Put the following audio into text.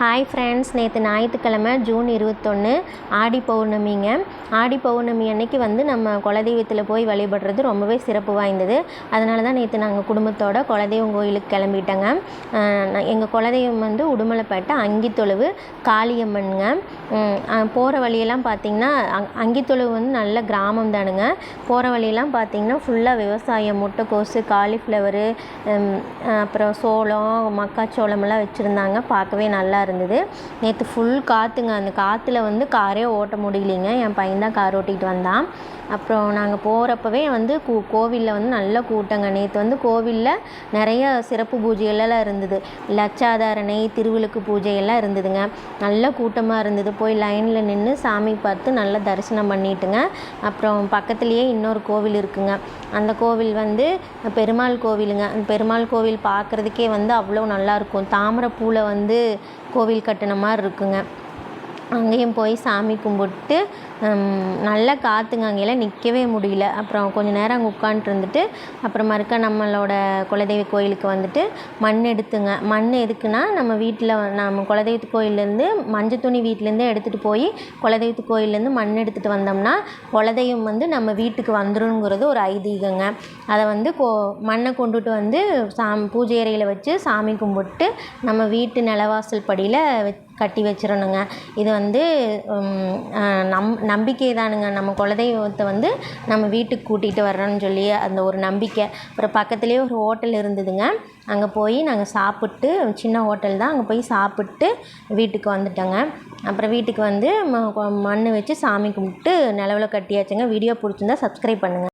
Hi friends நேற்று ஞாயிற்றுக்கிழமை June இருபத்தொன்று ஆடி பௌர்ணமிங்க. ஆடி பௌர்ணமி அன்னைக்கு வந்து நம்ம குலதெய்வத்தில் போய் வழிபடுறது ரொம்பவே சிறப்பு வாய்ந்தது. அதனால தான் நேற்று நாங்கள் குடும்பத்தோட குலதெய்வம் கோயிலுக்கு கிளம்பிட்டோங்க. எங்கள் குலதெய்வம் வந்து உடுமலைப்பேட்டை அங்கித்தொழுவு காளியம்மனுங்க. போகிற வழியெல்லாம் பார்த்திங்கன்னா அங் அங்கித்தொழுவு வந்து நல்ல கிராமம் தானுங்க. போகிற வழியெல்லாம் பார்த்திங்கன்னா ஃபுல்லாக விவசாயம் முட்டைக்கோஸு காலிஃப்ளவரு அப்புறம் சோளம் மக்காச்சோளமெல்லாம் வச்சுருந்தாங்க. பார்க்கவே நல்லா இருந்தது. நேற்று ஃபுல் காற்றுங்க அந்த காற்றுல வந்து காரே ஓட்ட முடியலைங்க. என் பையன் தான் கார் ஓட்டிகிட்டு வந்தான். அப்புறம் நாங்கள் போகிறப்பவே வந்து கூ கோவிலில் வந்து நல்ல கூட்டங்க. நேற்று வந்து கோவிலில் நிறைய சிறப்பு பூஜைகளெல்லாம் இருந்தது. லட்சாதாரணை திருவிழுக்கு பூஜை எல்லாம் இருந்ததுங்க. நல்ல கூட்டமாக இருந்தது. போய் லைனில் நின்று சாமி பார்த்து நல்லா தரிசனம் பண்ணிட்டுங்க. அப்புறம் பக்கத்துலேயே இன்னொரு கோவில் இருக்குங்க. அந்த கோவில் வந்து பெருமாள் கோவிலுங்க. பெருமாள் கோவில் பார்க்குறதுக்கே வந்து அவ்வளோ நல்லாயிருக்கும் தாமரைப்பூவில் வந்து கோவில் கட்டின மாதிரி இருக்குங்க. அங்கேயும் போய் சாமி கும்பிட்டு நல்லா காற்றுங்க அங்கேயெல்லாம் நிற்கவே முடியல. அப்புறம் கொஞ்சம் நேரம் அங்கே உட்காண்ட்ருந்துட்டு அப்புறம் மறுக்க நம்மளோட குலதெய்வ கோயிலுக்கு வந்துட்டு மண் எடுத்துங்க. மண் எதுக்குன்னா நம்ம வீட்டில் நம்ம குலதெய்வத்து கோயிலேருந்து மஞ்சள் துணி வீட்டிலேருந்தே எடுத்துகிட்டு போய் குலதெய்வத்து கோயிலேருந்து மண் எடுத்துகிட்டு வந்தோம்னா குலதெய்வம் வந்து நம்ம வீட்டுக்கு வந்துருங்கிறது ஒரு ஐதீகங்க. அதை வந்து கோ மண்ணை கொண்டுட்டு வந்து சாமி பூஜை அறையில் வச்சு சாமி கும்பிட்டு நம்ம வீட்டு நிலவாசல் படியில் வச்சு கட்டி வச்சிடணுங்க. இது வந்து நம் நம்பிக்கை தானுங்க நம்ம குலதெய்வத்தை வந்து நம்ம வீட்டுக்கு கூட்டிகிட்டு வர்றோன்னு சொல்லி அந்த ஒரு நம்பிக்கை. அப்புறம் பக்கத்துலேயே ஒரு ஹோட்டல் இருந்ததுங்க. அங்கே போய் நாங்கள் சாப்பிட்டு சின்ன ஹோட்டல் தான். அங்கே போய் சாப்பிட்டு வீட்டுக்கு வந்துட்டோங்க. அப்புறம் வீட்டுக்கு வந்து ம மண் வச்சு சாமி கும்பிட்டு நிலவுல கட்டியாச்சுங்க. வீடியோ பிடிச்சிருந்தா சப்ஸ்கிரைப் பண்ணுங்கள்